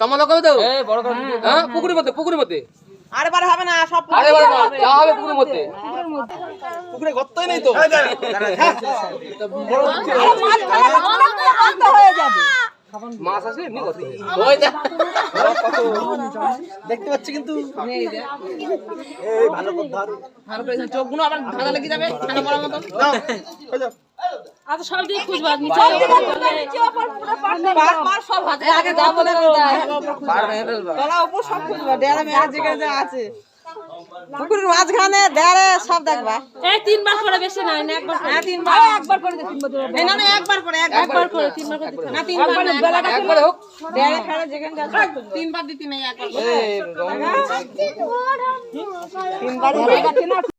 Tomato কবে তো? হ্যাঁ পুকুরের মধ্যে পুকুরের মধ্যে। আরে বার হবে না সব আরে বাবা যা হবে পুকুরের মধ্যে। পুকুরে গর্তই নেই তো। মাছ আছে এমনি কথা দেখতে পাচ্ছি কিন্তু। চোখগুলো আবার ধাঁধা লেগে যাবে ঠান্ডা পড়ার মতো আচ্ছা সব দিকে খুঁজবা নিচে পার পার সব হাতে আগে যাব তলা উপর সব খুঁজবা ডেয়ারে মেয়ারে যেখানে যা আছে পুকুরের মাঝখানে ডেয়ারে সব দেখবা এই তিনবার করে বেশি না একবার হ্যাঁ তিনবার একবার করে তিনবার না না একবার করে একবার করে তিনবার করে দিতে না তিনবার না একবার হোক ডেয়ারে ফেলে যেখানে যা তিনবার দিতে নেই একবার আরে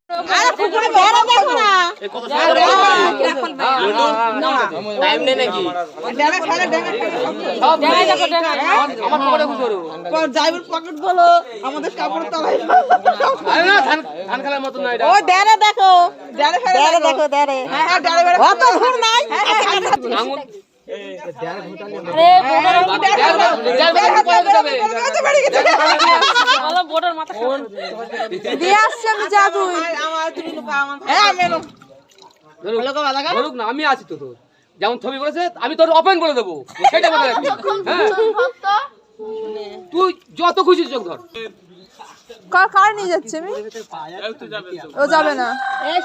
আমাদের কাপড় তলায় ধান ধান খেলার মতো না ও ড্যারে দেখো হ্যাঁ হ্যাঁ অত দূর নাই আঙুল আরে মাথা দিয়ে আসছে আমি যা তুই। আমার তুমি হ্যাঁ আমি আছি তো তোর। যেমন ছবি করেছে আমি তোর ওপেন করে দেবো। সেটা কথা হ্যাঁ। তুই যত খুশি চোখ ধর। কার কার নিয়ে যাচ্ছে আমি? ও যাবে না। এই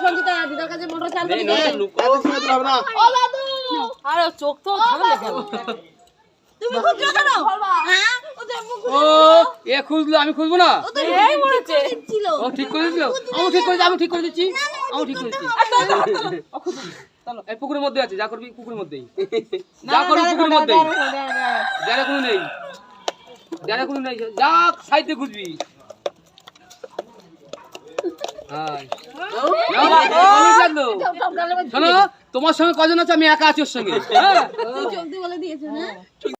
দিদার কাছে মোটর চাল দিবি আরে চোখ তো ধাঁধা লেগে গেল। ও এ খুঁজলো আমি খুঁজবো না ও ঠিক করে দিল আমি ঠিক করে আমি ঠিক করে দিচ্ছি আমি ঠিক করে দিচ্ছি চলো এই পুকুরের মধ্যে আছে যা করবি পুকুরের মধ্যেই যা করবি পুকুরের মধ্যেই যারা কোনো নেই যারা কোনো নেই যা সাইডে খুঁজবি। শোনো তোমার সঙ্গে কজন আছে আমি একা আছি ওর সঙ্গে হ্যাঁ